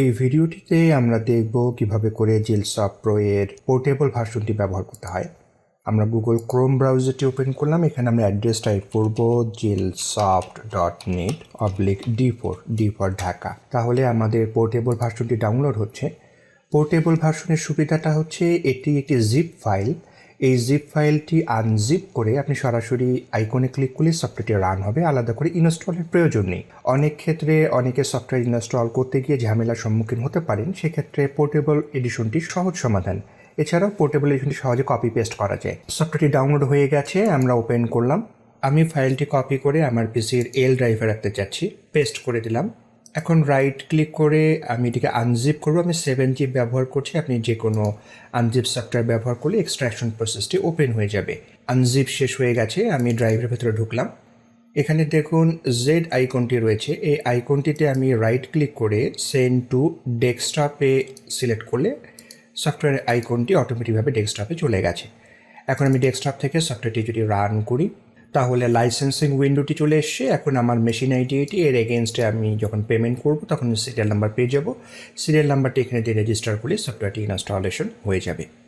এই ভিডিওটিতে আমরা দেখব কীভাবে করে জিলসফট প্রো এর পোর্টেবল ভার্সনটি ব্যবহার করতে হয়। আমরা গুগল ক্রোম ব্রাউজারটি ওপেন করলাম, এখানে আমরা অ্যাড্রেস টাইপ করব Zilsoft dot net oblique D four D four Dhaka. তাহলে আমাদের পোর্টেবল ভার্সনটি ডাউনলোড হচ্ছে। পোর্টেবল ভার্সনের সুবিধাটা হচ্ছে এটি একটি জিপ ফাইল। এই জিপ ফাইলটি আনজিপ করে আপনি সরাসরি আইকনে ক্লিক করলে সফটওয়্যারটি রান হবে। আলাদা করে ইনস্টলের প্রয়োজন নেই। অনেক ক্ষেত্রে অনেকে সফটওয়্যার ইনস্টল করতে গিয়ে ঝামেলার সম্মুখীন হতে পারেন, সেক্ষেত্রে পোর্টেবল এডিশনটি সহজ সমাধান। এছাড়াও পোর্টেবল এডিশনটি সহজে কপি পেস্ট করা যায়। সফটওয়্যারটি ডাউনলোড হয়ে গেছে, আমরা ওপেন করলাম। আমি ফাইলটি কপি করে আমার পিসির এল ড্রাইভে রাখতে চাচ্ছি পেস্ট করে দিলাম। এখন রাইট ক্লিক করে আমি এটিকে আনজিপ করব। আমি সেভেন জিপ ব্যবহার করছি। আপনি যে কোনো আনজিপ সফটওয়্যার ব্যবহার করলে এক্সট্রাকশন প্রসেসটি ওপেন হয়ে যাবে। আনজিপ শেষ হয়ে গেছে। আমি ড্রাইভের ভেতরে ঢুকলাম। এখানে দেখুন জেড আইকনটি রয়েছে। এই আইকনটিতে আমি রাইট ক্লিক করে সেন্ড টু ডেস্কটপে সিলেক্ট করলে সফটওয়্যার আইকনটি অটোমেটিকভাবে ডেস্কটপে চলে গেছে। এখন আমি ডেস্কটপ থেকে সফটওয়্যারটি যদি রান করি তাহলে লাইসেন্সিং উইন্ডোটি চলে এসছে। এখন আমার মেশিন আইডি এটি। এর এগেনস্টে আমি যখন পেমেন্ট করব, তখন সিরিয়াল নাম্বার পেয়ে যাব। সিরিয়াল নাম্বারটি এখানে দিয়ে রেজিস্টার করলে সফটওয়্যারটি ইনস্টলেশন হয়ে যাবে।